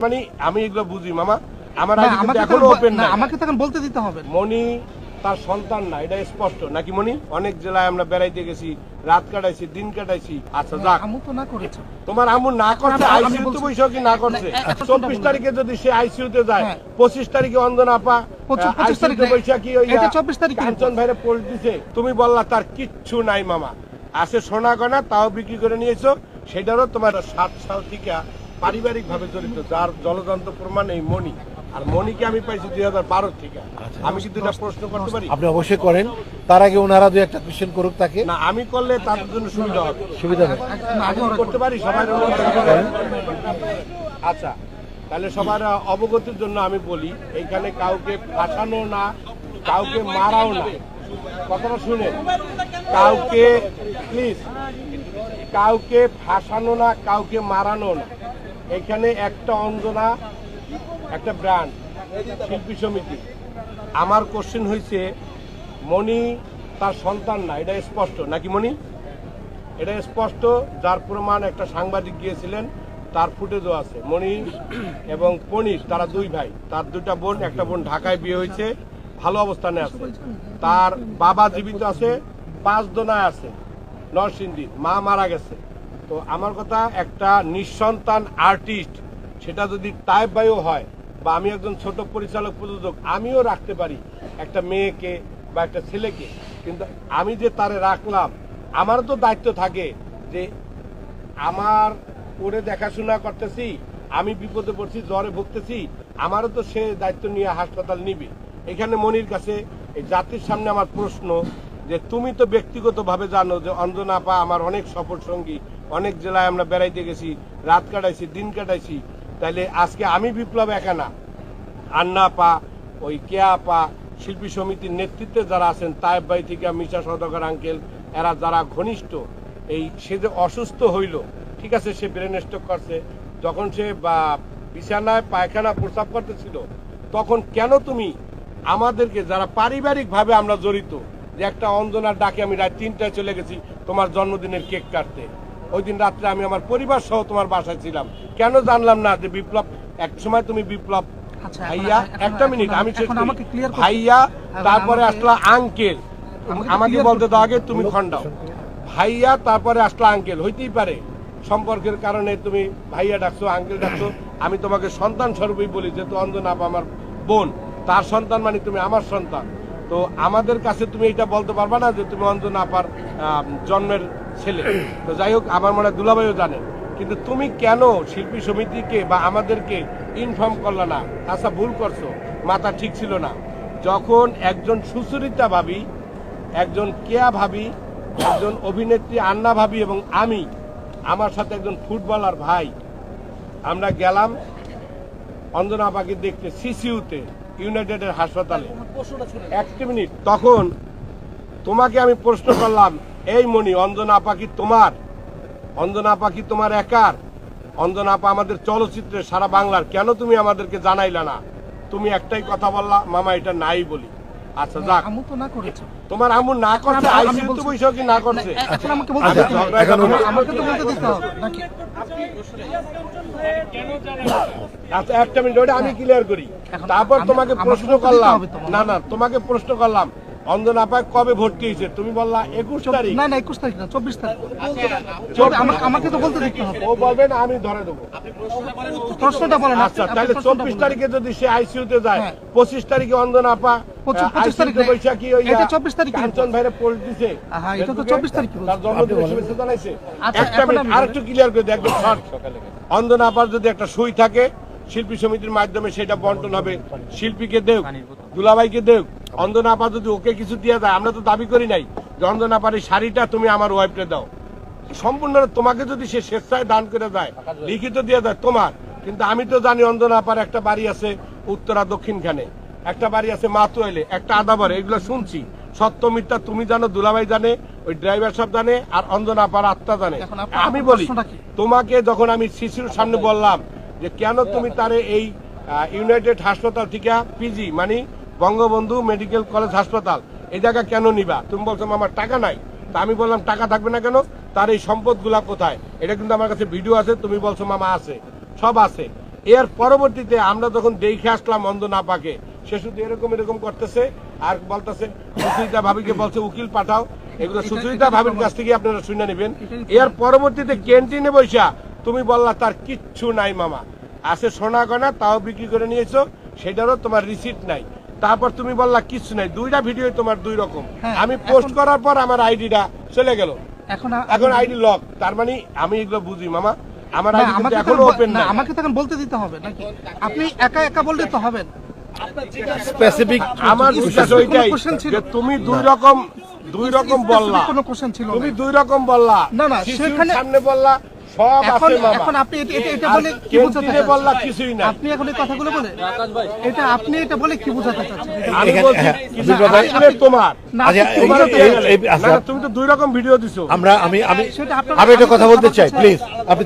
মানে আমি এগুলো বুঝি মামা। আমার আমাকে এখনও ওপেন না, আমাকে তখন বলতে দিতে হবে। মনি তার সন্তান না এটা স্পষ্ট। নাকি মনি অনেক জেলায় আমরা বেড়াইতে গেছি রাত কাটাইছি দিন কাটাইছি। আচ্ছা যাক। আমু তো না করেছে। তোমার আমু না করছে আমি- আমি আইসিইউ তে বলছি- কি না করছে? না, একটা চব্বিশ শুনতে তারিখে যদি সে আইসিইউ তে যায় হ্যাঁ। পঁচিশ তারিখে অঞ্জনা আপা পঁচিশ- পঁচিশ আইসিইউ তে তারিখে। বৈশাখী এটা 24 তারিখে কাঞ্চন ভাইরে পোল্ট দিছে তুমি বললা তার কিচ্ছু নাই মামা। আছে সোনা গয়না তাও বিক্রি করে নিয়েছো সেটারও তোমার সাত সাল থেকে পারিবারিক ভাবে জড়িত যার জলযন্ত্র প্রমাণ এই মণি। আর মণিকে আমি পাইছি দুই হাজার বারো থেকে। আমি কিন্তু এটা প্রশ্ন করতে পারি? আপনি অবশ্যই করেন। তার আগে ওনারা দু একটা কোশ্চেন করুক তাকে। না আমি করলে তাদের জন্য সুবিধা হবে। সুবিধা হবে। করতে পারি? সবাই আচ্ছা। তাহলে সবার অবগতির জন্য আমি বলি এইখানে কাউকে ফাঁসানো না কাউকে মারাও না। কথাটা শুনে। কাউকে প্লিজ কাউকে ফাঁসানো না কাউকে মারানো না। এখানে একটা অঞ্জনা, একটা ব্র্যান্ড শিল্পী সমিতি। আমার কোশ্চেন হয়েছে মণি তার সন্তান না, এটা স্পষ্ট, নাকি মণি? এটা স্পষ্ট, যার প্রমাণ একটা সাংবাদিক গিয়েছিলেন, তার ফুটেজও আছে। মণি এবং পনির, তারা দুই ভাই, তার দুটা বোন, একটা বোন ঢাকায় বিয়ে হয়েছে, ভালো অবস্থানে আছে। তার বাবা জীবিত আছে, পাঁচ দোনায় আছে, নরসিংদী, মা মারা গেছে। তো আমার কথা একটা নিঃসন্তান আর্টিস্ট সেটা যদি টাইপ বাইও হয় বা আমি একজন ছোট পরিচালক, প্রযোজক, আমিও রাখতে পারি একটা মেয়েকে বা একটা ছেলেকে। কিন্তু আমি যে তারে রাখলাম, আমারও তো দায়িত্ব থাকে যে আমার ওরে দেখাশোনা করতেছি, আমি বিপদে পড়ছি, জ্বরে ভুগতেছি, আমারও তো সে দায়িত্ব নিয়ে হাসপাতাল নিবে। এখানে মনির কাছে এই জাতির সামনে আমার প্রশ্ন যে, তুমি তো ব্যক্তিগতভাবে জানো যে, অঞ্জনা আপা আমার অনেক সফর সঙ্গী অনেক জেলায় আমরা বেড়াইতে গেছি, রাত কাটাইছি, দিন কাটাইছি। তাইলে আজকে আমি বিপ্লব একা না। আন্না পা ওই কেয়া পা শিল্পী সমিতির নেতৃত্বে যারা আছেন তায়েব ভাই থেকে মিশা সদকার আঙ্কেল, এরা যারা ঘনিষ্ঠ, এই সে যে অসুস্থ হইল, ঠিক আছে, সে ব্রেন স্ট্রোক করছে। যখন সে, বা, বিছানায় পায়খানা প্রস্রাব করতেছিল, তখন কেন তুমি আমাদেরকে যারা পারিবারিকভাবে আমরা জড়িত, যে একটা অঞ্জনার ডাকে আমি রাত তিনটায় চলে গেছি, তোমার জন্মদিনের কেক কাটতে? ওই দিন রাত্রে আমি আমার পরিবার সহ তোমার বাসায় ছিলাম। কেন জানলাম না যে বিপ্লব এক সময় তুমি বিপ্লব আচ্ছা, ভাইয়া একটা মিনিট আমি ভাইয়া তারপরে আসলো আঙ্কেল আমাকে বলতে দাও আগে তুমি খন্ডাও ভাইয়া তারপরে আসলো আঙ্কেল হইতেই পারে সম্পর্কের কারণে তুমি ভাইয়া ডাকছো আঙ্কেল ডাকছো। আমি তোমাকে সন্তান স্বরূপই বলি যেহেতু আপা আমার বোন তার সন্তান মানে তুমি আমার সন্তান। তো আমাদের কাছে তুমি এটা বলতে পারবা না যে তুমি অঞ্জনা আপার জন্মের ছেলে। তো যাই হোক, আমার মনে হয় দুলাভাইও জানে। কিন্তু তুমি কেন শিল্পী সমিতিকে বা আমাদেরকে ইনফর্ম করলে না? আচ্ছা ভুল করছ। মাথা ঠিক ছিল না। যখন একজন সুচরিতা ভাবি, একজন কেয়া ভাবি, একজন অভিনেত্রী আন্না ভাবি এবং আমি, আমার সাথে একজন ফুটবলার ভাই, আমরা গেলাম অঞ্জনা আপাকে দেখতে সিসিউতে ইউনাইটেডের হাসপাতালে। একটি মিনিট। তখন তোমাকে আমি প্রশ্ন করলাম এই মনি অঞ্জনা আপা কি তোমার? অঞ্জনা আপা কি তোমার একার? অঞ্জনা আপা আমাদের চলচ্চিত্রে সারা বাংলার। কেন তুমি আমাদেরকে জানাইলা না? তুমি একটাই কথা বললা মামা এটা নাই বলি। আচ্ছা যাক। আমু তো না করেছে। তোমার আমু না করছে তো কি না করছে? এখন আমাকে বলতে আচ্ছা, দিতে হবে। ঝগড়া এখন আমা- আমাকে তো বলতে দিতে হবে। নাকি? আচ্ছা একটা মিনিট ওটা আমি ক্লিয়ার করি। তারপর তোমাকে প্রশ্ন করলাম। না না তোমাকে প্রশ্ন করলাম। অঞ্জনা কবে ভর্তি হয়েছে? তুমি বললা একুশ তারিখ। না না একুশ তারিখ না চব্বিশ তারিখ। আমাকে- আমাকে তো বলতে দিতে হবে। ও বলবে না আমি ধরে দেবো প্রশ্নটা বলেন আচ্ছা তাহলে চব্বিশ তারিখে যদি সে যায় হ্যাঁ। পঁচিশ তারিখে অঞ্জনা আপা পঁচিশ- পঁচিশ ICU তে তারিখে। বৈশাখী ওই এটা 24 তারিখে কাঞ্চন ভাইরে পোল্ট দিছে। হ্যাঁ, এটা তো ফেসবুকে। 24 তারিখে তার জন্মদিনের শুভেচ্ছা জানাইছে। আচ্ছা, একটা মিনিট আর একটু ক্লিয়ার করে দিই শর্ট অঞ্জনা আপার যদি একটা সই থাকে শিল্পী সমিতির মাধ্যমে সেটা বন্টন হবে। শিল্পীকে দেও দুলাভাইকে দেও অঞ্জনা আপা যদি ওকে কিছু দিয়ে দেয় আমরা তো দাবি করি নাই যে অঞ্জনা আপার এই শাড়িটা তুমি আমার ওয়াইফকে দাও। সম্পূর্ণ তোমাকে যদি সে স্বেচ্ছায় দান করে দেয় লিখিত দিয়ে দেয় তোমার। কিন্তু আমি তো জানি অঞ্জনা আপার একটা বাড়ি আছে উত্তরা দক্ষিণখানে। একটা বাড়ি আছে মাতুয়াইলে একটা আদাবারে এগুলো শুনছি। সত্য মিথ্যা তুমি জানো দুলাভাই জানে ওই ড্রাইভার সব জানে আর অঞ্জনা আপার আত্মা জানে। আমি বলি তোমাকে যখন আমি শিশুর সামনে বললাম যে কেন তুমি তারে এই ইউনাইটেড হাসপাতাল থেকে পিজি মানে বঙ্গবন্ধু মেডিকেল কলেজ হাসপাতাল এই জায়গা কেন নিবা? তুমি বলছো আমার টাকা নাই। তা আমি বললাম টাকা থাকবে না কেন? তার এই সম্পদগুলা কোথায়? এটা কিন্তু আমার কাছে ভিডিও আছে তুমি বলছো মামা আছে। সব আছে। এর পরবর্তীতে আমরা যখন দেখে আসলাম অন্ধ না পাকে সে শুধু এরকম এরকম করতেছে আর বলতেছে সুচরিতা ভাবিকে বলছে উকিল পাঠাও। এগুলো সুচরিতা ভাবির কাছ থেকে আপনারা শুনে নেবেন। এর পরবর্তীতে ক্যান্টিনে বৈশা তুমি বললা তার কিচ্ছু নাই মামা। আছে সোনা গয়না তাও বিক্রি করে নিয়েছো সেটারও তোমার রিসিট নাই। তারপর তুমি বললা কিচ্ছু নাই। দুইটা ভিডিও তোমার দুই রকম। হ্যাঁ, আমি পোস্ট করার পর আমার আইডিটা চলে গেল। এখন এখন আইডি লক তার মানে আমি এগুলো বুঝি মামা। আমার আইডি আমাকে তো এখনও ওপেন না, আমাকে তখন বলতে দিতে হবে নাকি? আপনি একা একা বললে তো হবে না। স্পেসিফিক আমার বিশ্বাস ওইটাই ছিল? যে তুমি দুই রকম দুই রকম বললা। কোনো কোশ্চেন ছিল তুমি দুই রকম বললা। না, না, সেখানে- সামনে বললা সব আছে মামা। এখন আপনি এটা- এটা- বলে কি বোঝাতে বললা কিছুই না আপনি এখন এই কথাগুলো বলে এটা আপনি এটা বলে কি বোঝাতে চাচ্ছেন? আমি বলছি হ্যাঁ, কিছু তোমার। আচ্ছা, তুমি তো দুই রকম ভিডিও দিছো। আমরা আমি আমি আমি একটা কথা বলতে চাই প্লিজ আপনি